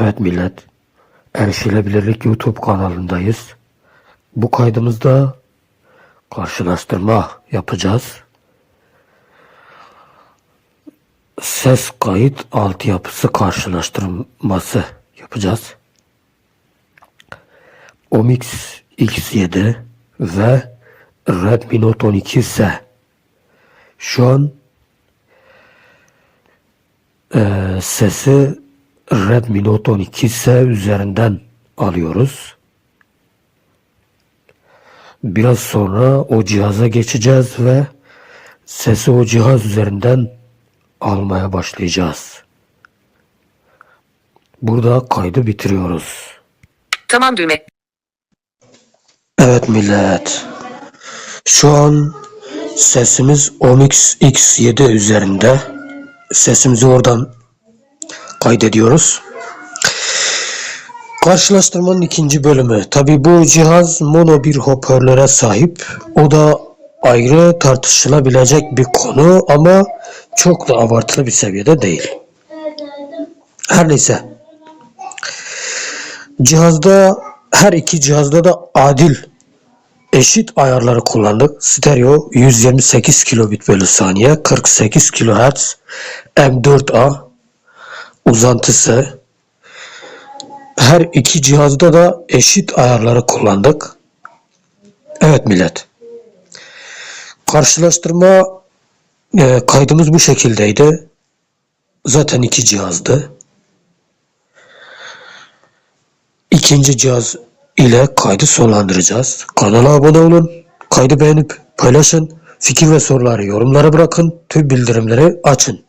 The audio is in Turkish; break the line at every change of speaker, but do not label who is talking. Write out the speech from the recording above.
Evet millet, Erişilebilirlik YouTube kanalındayız. Bu kaydımızda karşılaştırma yapacağız. Ses kayıt altyapısı karşılaştırması yapacağız. Omix X7 ve Redmi Note 12S. Şu an eee, sesi Redmi Note 12S üzerinden alıyoruz. Biraz sonra o cihaza geçeceğiz ve sesi o cihaz üzerinden almaya başlayacağız. Burada kaydı bitiriyoruz.
Tamam düğme.
Evet millet. Şu an sesimiz Omix X7 üzerinde. Sesimizi oradan kaydediyoruz. Karşılaştırmanın ikinci bölümü. Tabi bu cihaz mono bir hoparlöre sahip. O da ayrı tartışılabilecek bir konu ama çok da abartılı bir seviyede değil. Her neyse. Cihazda her iki cihazda da adil eşit ayarları kullandık. Stereo 128 kilobit bölü saniye, 48 kHz, M4A uzantısı. Her iki cihazda da eşit ayarları kullandık. Evet millet. Karşılaştırma e, kaydımız bu şekildeydi. Zaten iki cihazdı. İkinci cihaz ile kaydı sonlandıracağız. Kanala abone olun, kaydı beğenip paylaşın, fikir ve soruları yorumlara bırakın, tüm bildirimleri açın.